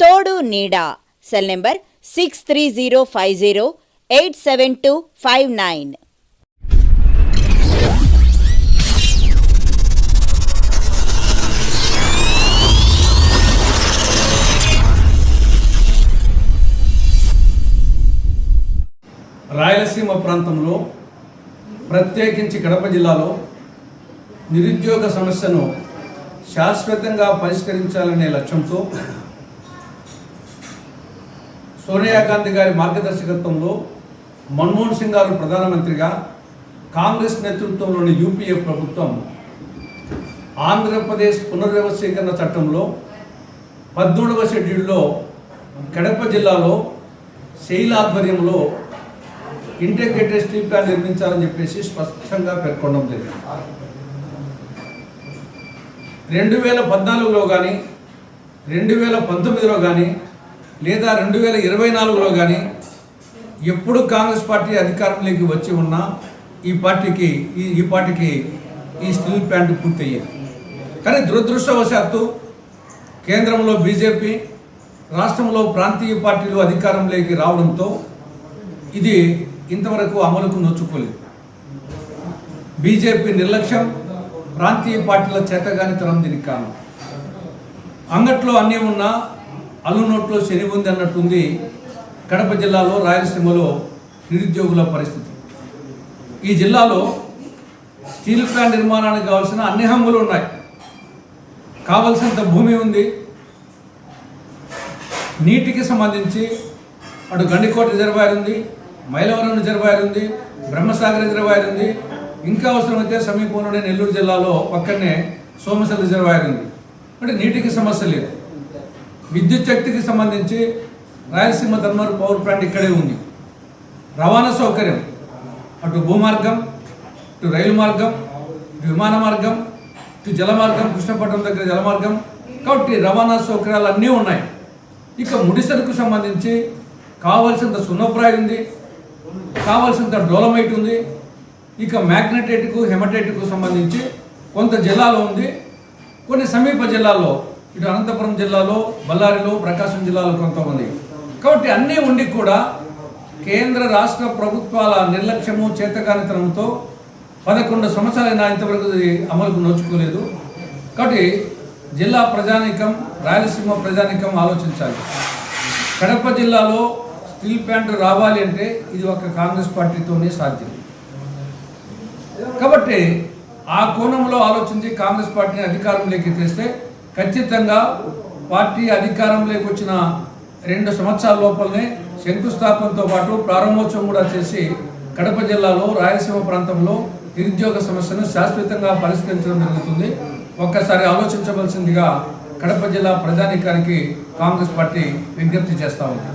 తోడు నీడా. Cell number six three zero five zero eight seven two five nine Rayalaseema ప్రాంతంలో ప్రత్యేకించి కడప జిల్లాలో నిరుద్యోగ సమస్యను శాశ్వతంగా పరిష్కరించాలనే లక్ష్యంతో సోనియా గాంధీ గారి మార్గదర్శకత్వంలో మన్మోహన్ సింగ్ గారు ప్రధానమంత్రిగా కాంగ్రెస్ నేతృత్వంలోని యూపీఏ ప్రభుత్వం ఆంధ్రప్రదేశ్ పునర్వ్యవస్థీకరణ చట్టంలో పద్మూడవ షెడ్యూల్లో కడప జిల్లాలో శైల ఆధ్వర్యంలో ఇంటిగ్రేటెడ్ స్టీల్ ప్లాంట్ నిర్మించాలని చెప్పేసి స్పష్టంగా పేర్కొనడం జరిగింది. రెండు వేల పద్నాలుగులో కానీ రెండు వేల పంతొమ్మిదిలో కానీ లేదా రెండు వేల ఇరవై నాలుగులో కానీ ఎప్పుడు కాంగ్రెస్ పార్టీ అధికారంలోకి వచ్చి ఉన్నా ఈ పార్టీకి ఈ ఈ పార్టీకి ఈ స్టీల్ ప్లాంట్ పూర్తయ్యేది. కానీ దురదృష్టవశాత్తు కేంద్రంలో బీజేపీ రాష్ట్రంలో ప్రాంతీయ పార్టీలు అధికారంలోకి రావడంతో ఇది ఇంతవరకు అమలుకు నొచ్చుకోలేదు. బీజేపీ నిర్లక్ష్యం ప్రాంతీయ పార్టీల చేతగానితనం దీనికి కారణం. అంగట్లో అన్నీ ఉన్నా అల్లు నోట్లో శని ఉంది అన్నట్టుంది కడప జిల్లాలో రాయలసీమలో నిరుద్యోగుల పరిస్థితి. ఈ జిల్లాలో స్టీల్ ప్లాంట్ నిర్మాణానికి కావాల్సిన అన్ని హంగులు ఉన్నాయి. కావలసినంత భూమి ఉంది. నీటికి సంబంధించి అటు గండికోట రిజర్వాయర్ ఉంది మైలవరం రిజర్వాయర్ ఉంది బ్రహ్మసాగర్ రిజర్వాయర్ ఉంది. ఇంకా అవసరమైతే సమీపంలోనే నెల్లూరు జిల్లాలో పక్కనే సోమసర్ రిజర్వాయర్ ఉంది. అంటే నీటికి సమస్య లేదు. విద్యుత్ శక్తికి సంబంధించి రాయలసీమ ధర్మవరం పవర్ ప్లాంట్ ఇక్కడే ఉంది. రవాణా సౌకర్యం. అటు భూమార్గం ఇటు రైలు మార్గం ఇటు విమాన మార్గం ఇటు జలమార్గం కృష్ణపట్నం దగ్గర జలమార్గం. కాబట్టి రవాణా సౌకర్యాలు అన్నీ ఉన్నాయి. ఇక ముడిసరుకు సంబంధించి కావలసినంత సున్నప్రాయి ఉంది. కావలసినంత డోలమైట్ ఉంది. ఇక మ్యాగ్నెటైట్కు హెమటైట్కు సంబంధించి కొంత జిల్లాలో ఉంది. కొన్ని సమీప జిల్లాల్లో ఇటు అనంతపురం జిల్లాలో బళ్ళారిలో ప్రకాశం జిల్లాలో కొంతమంది. కాబట్టి అన్నీ ఉండి కూడా కేంద్ర రాష్ట్ర ప్రభుత్వాల నిర్లక్ష్యము చేతకానితనంతో పదకొండు సంవత్సరాలైనా ఇంతవరకు అమలుకు నోచుకోలేదు. కాబట్టి జిల్లా ప్రజానీకం రాయలసీమ ప్రజానీకం ఆలోచించాలి. కడప జిల్లాలో స్టీల్ ప్లాంట్ రావాలి అంటే ఇది ఒక కాంగ్రెస్ పార్టీతోనే సాధ్యం. కాబట్టి ఆ కోణంలో ఆలోచించి కాంగ్రెస్ పార్టీని అధికారంలోకి తెస్తే ఖచ్చితంగా పార్టీ అధికారంలోకి వచ్చిన రెండు సంవత్సరాల లోపలనే శంకుస్థాపనతో పాటు ప్రారంభోత్సవం కూడా చేసి కడప జిల్లాలో రాయలసీమ ప్రాంతంలో నిరుద్యోగ సమస్యను శాశ్వతంగా పరిష్కరించడం జరుగుతుంది. ఒక్కసారి ఆలోచించవలసిందిగా కడప జిల్లా ప్రజానీకానికి కాంగ్రెస్ పార్టీ విజ్ఞప్తి చేస్తా ఉంది.